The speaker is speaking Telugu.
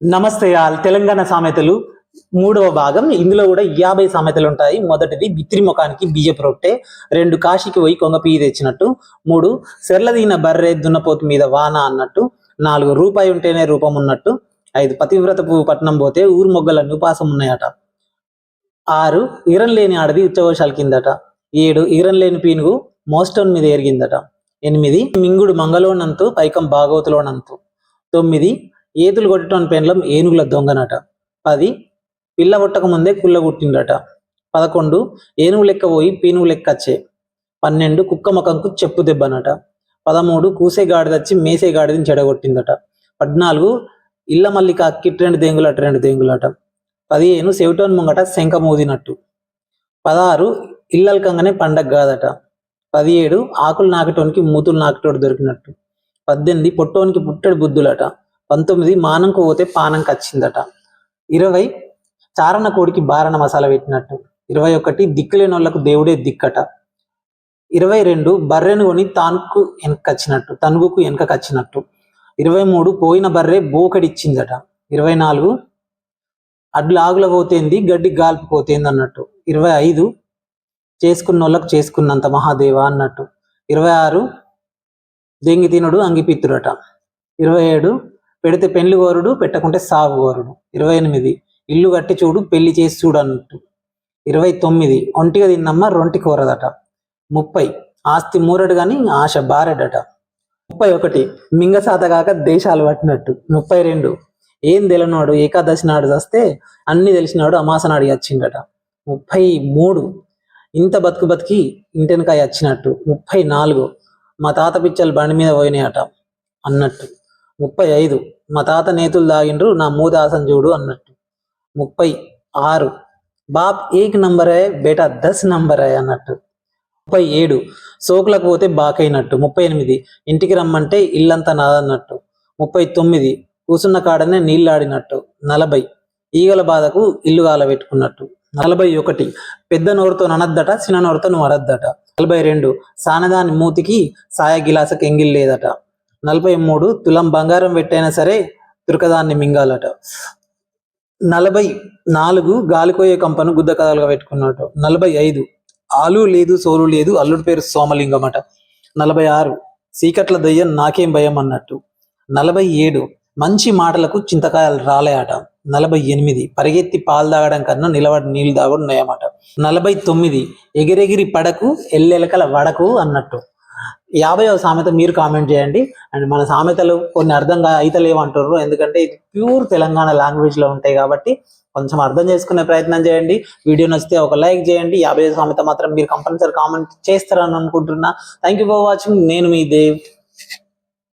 నమస్తే ఆల్. తెలంగాణ సామెతలు మూడవ భాగం. ఇందులో కూడా యాభై సామెతలు ఉంటాయి. మొదటిది బిత్రి ముఖానికి బియ్యపు రొట్టె. రెండు కాశీకి పోయి కొంగ పియ్యి తెచ్చినట్టు. మూడు సెర్లదీన బర్రె దున్నపోతు మీద వాన అన్నట్టు. నాలుగు రూపాయి ఉంటేనే రూపం ఉన్నట్టు. ఐదు పతివ్రతపు పట్నం పోతే ఊరు మొగ్గల నుపాసం ఉన్నాయట. ఆరు ఇరం లేని ఆడది ఉచ్చకోశాల కిందట. ఏడు ఇరం లేని పీనుగు మోస్టోన్ మీద ఎరిగిందట. ఎనిమిది మింగుడు మంగళోనంతు పైకం భాగవతులోనంతు తొమ్మిది ఏతులు కొట్టడం పెండ్లం ఏనుగుల దొంగనట. పది పిల్ల కొట్టక ముందే కుల్ల కుట్టిండట పదకొండు ఏనుగు లెక్క పోయి పీనుగు లెక్క వచ్చే. పన్నెండు కుక్క ముఖంకు చెప్పు దెబ్బనట. పదమూడు కూసే గాడిదచ్చి మేసే గాడిదని చెడగొట్టిందట. పద్నాలుగు ఇళ్ళ మల్లిక అక్కిట్ రెండు దేంగులట రెండు దేంగులట. పదిహేను సెవిటోన్ ముంగట శంఖ మోదినట్టు. పదహారు ఇల్లలకంగానే పండగ కాదట పదిహేడు ఆకులు నాకటోనికి మూతులు నాకటోడు దొరికినట్టు. పద్దెనిమిది పొట్టోనికి పుట్టడు బుద్ధులట. పంతొమ్మిది మానంకు పోతే పానంకి వచ్చిందట ఇరవై చారణ కోడికి బారణ మసాలా పెట్టినట్టు. ఇరవై ఒకటి దిక్కులేని వాళ్ళకు దేవుడే దిక్కట. ఇరవై రెండు బర్రెను కొని తానుకు వెనకచ్చినట్టు తనుగుకు వెనకచ్చినట్టు ఇరవై మూడు పోయిన బర్రె బోకడిచ్చిందట. ఇరవై నాలుగు అడ్లు ఆగుల పోతేంది గడ్డి గాల్పు పోతేంది అన్నట్టు. ఇరవై ఐదు చేసుకున్న వాళ్ళకు చేసుకున్నంత మహాదేవ అన్నట్టు. ఇరవై ఆరు దెంగి తినుడు అంగిపిత్తుడట ఇరవై ఏడు పెడితే పెళ్ళి కోరుడు పెట్టకుంటే సాగు కోరుడు ఇరవై ఎనిమిది. ఇల్లు కట్టి చూడు పెళ్ళి చేసి చూడు అన్నట్టు ఇరవై తొమ్మిది. ఒంటిగా తిన్నమ్మ రొంటి కోరదట. ముప్పై. ఆస్తి మూరడు గాని ఆశ బారడట. ముప్పై ఒకటి. మింగసాత కాక దేశాలు పట్టినట్టు. ముప్పై రెండు. ఏం తెలియనాడు ఏకాదశి నాడు వస్తే అన్ని తెలిసినాడు అమాస నాడు వచ్చిండట. ముప్పై మూడు. ఇంత బతుకు బతికి ఇంటెనకాయ వచ్చినట్టు. ముప్పై నాలుగు. మా తాత పిచ్చలు బండి మీద పోయినాయట. అన్నట్టు. ముప్పై ఐదు. మా తాత నేతులు దాగిండ్రు నా మూదాసన్ చూడు అన్నట్టు. ముప్పై ఆరు. బాప్ ఏక్ నంబర్ హై బేటా దస్ నంబర్ అయ్యే అన్నట్టు. ముప్పై ఏడు. సోకులకు పోతే బాకైనట్టు. ముప్పై ఎనిమిది. ఇంటికి రమ్మంటే ఇల్లంతా నాదన్నట్టు. ముప్పై తొమ్మిది. కూసున్న కాడనే నీళ్ళాడినట్టు నలభై. ఈగల బాధకు ఇల్లు గాలబెట్టుకున్నట్టు. నలభై ఒకటి. పెద్ద నోరుతో ననద్దట చిన్న నోరుతో నువ్వు అరద్దట. నలభై రెండు. సానదాని మూతికి సాయ గిలాసకు ఎంగిల్ లేదట నలభై మూడు తులం బంగారం పెట్టైనా సరే తురకదాన్ని మింగాలట. నలభై నాలుగు గాలికోయే కంపను గుద్ద కథలుగా పెట్టుకున్నట్టు. నలభై ఐదు ఆలు లేదు సోలు లేదు అల్లుడి పేరు సోమలింగం అట నలభై ఆరు చీకట్ల దయ్యం నాకేం భయం అన్నట్టు. నలభై ఏడు మంచి మాటలకు చింతకాయలు రాలే ఆట నలభై ఎనిమిది పరిగెత్తి పాలు తాగడం కన్నా నిలబడి నీళ్ళు తాగడం నయమాట. నలభై తొమ్మిది ఎగిరెగిరి పడకు ఎల్లెలకల వడకు అన్నట్టు. యాభైవ సామెత మీరు కామెంట్ చేయండి. అండ్ మన సామెతలు కొన్ని అర్థం అయితలేవు అంటారు ఎందుకంటే ఇది ప్యూర్ తెలంగాణ లాంగ్వేజ్లో ఉంటాయి కాబట్టి కొంచెం అర్థం చేసుకునే ప్రయత్నం చేయండి. వీడియో నచ్చితే ఒక లైక్ చేయండి. యాభై సామెత మాత్రం మీరు కంపల్సరీ కామెంట్ చేస్తారని అనుకుంటున్నా. థ్యాంక్ యూ ఫర్ వాచింగ్ నేను మీ దేవ్.